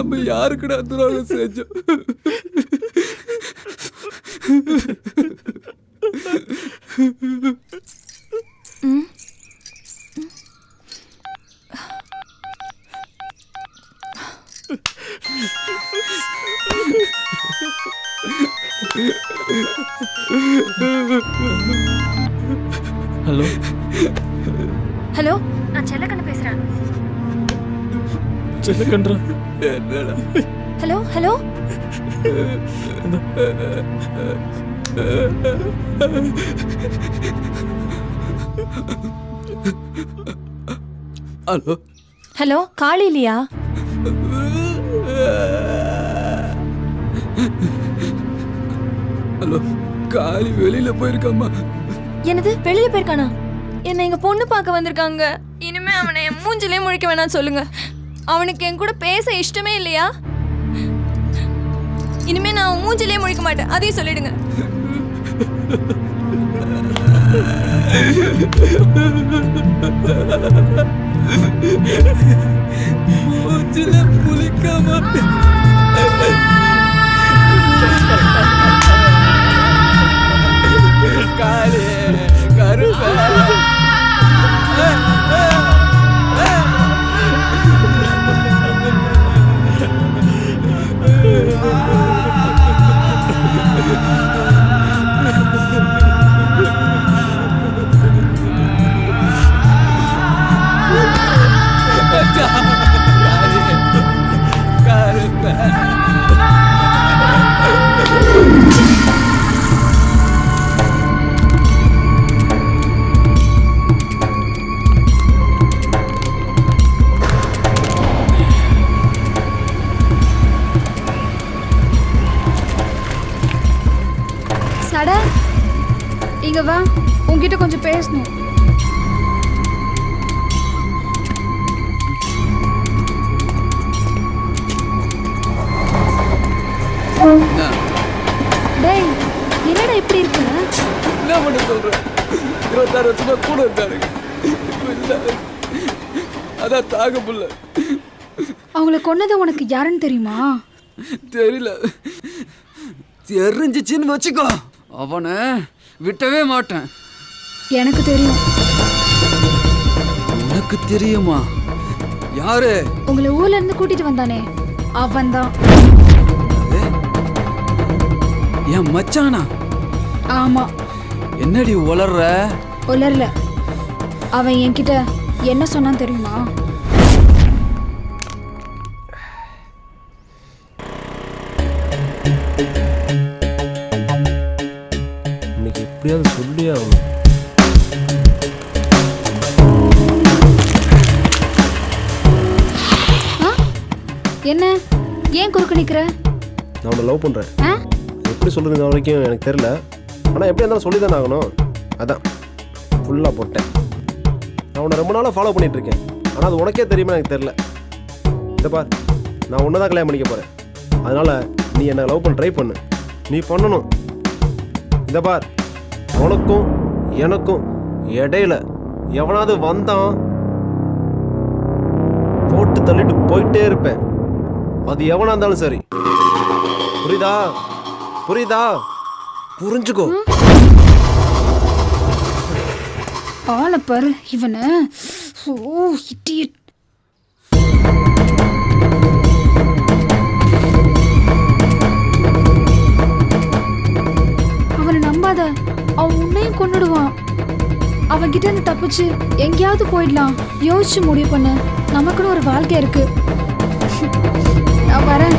நம்ம யாருக்குடா துரோகம் செஞ்சோம்? ஹலோ? ஹலோ நான் செல்லக்கண்ணு பேசுறேன். செல்லக்கன்றா hello hello hello hello Kali இல்லையா ஹலோ காளி வெளியில போயிருக்காம்மா என்னது வெளியில போயிருக்கானா என்ன எங்க பொண்ணு பார்க்க வந்திருக்காங்க இனிமே அவனை என் மூஞ்சிலே முழிக்க வேணாம் சொல்லுங்க அவனுக்கு என் கூட பேச இஷ்டமே இல்லையா? இனிமே நான் மூஞ்சிலே முழிக்க மாட்டேன். அதையும் சொல்லிடுங்க. மூஞ்சில முழிக்க மாட்டேன் சட இங்க வா உன்கிட்ட கொஞ்சம் பேசணும். டேய் என்னடா இப்படி இருக்க? என்ன பண்ண சொல்றேன் இருபத்தாறு வருஷமா கூட இருந்தாருங்க இல்ல. அதான் தாங்க புள்ள. அவங்கள கொன்னது உனக்கு யாருன்னு தெரியுமா? தெரியல. தெரிஞ்சிச்சின்னு வச்சுக்கோ. அவனை விட்டவே மாட்டேன். எனக்கு தெரியும். உனக்கு தெரியுமா? யாரு? உங்களை ஊர்ல இருந்து கூட்டிட்டு வந்தானே. அவன்தான். என் மச்சானா? ஆமா. என்னடி உளர்ற? உலர்ல அவன் என்கிட்ட என்ன சொன்னான் தெரியுமா? எப்படியாவது சொல்லியே ஆகணும்? என்ன? ஏன் குறுக்க நிக்கிற? நான் உன்னை லவ் பண்ணுறேன் ஆ? எப்படி சொல்கிறது இது வரைக்கும் எனக்கு தெரில ஆனால் எப்படி இருந்தாலும் சொல்லி தானே ஆகணும். அதான். ஃபுல்லாக போட்டேன். நான் உன்னை ரொம்ப நாளாக ஃபாலோ பண்ணிட்டு இருக்கேன். ஆனால் அது உனக்கே தெரியுமா எனக்கு தெரில இதை பார். நான் உன்னை தான் கல்யாணம் பண்ணிக்க போகிறேன் அதனால் நீ என்னை லவ் பண்ண ட்ரை பண்ணு. நீ பண்ணணும். இதை பார். உனக்கும் எனக்கும் இடையில எவனாவது வந்தான் போட்டு தள்ளிட்டு போயிட்டே இருப்பேன். அது எவனா இருந்தாலும் சரி. புரியுதா? புரியுதா? புரிஞ்சுக்கோ. ஆளை பாரு இவனை. ஓ இட்டியட் அவகிட்ட இருந்து தப்பிச்சு எங்கேயாவது போயிடலாம். யோசிச்சு முடிவு பண்ணு. நமக்குன்னு ஒரு வாழ்க்கை இருக்கு. நான் வரேன்.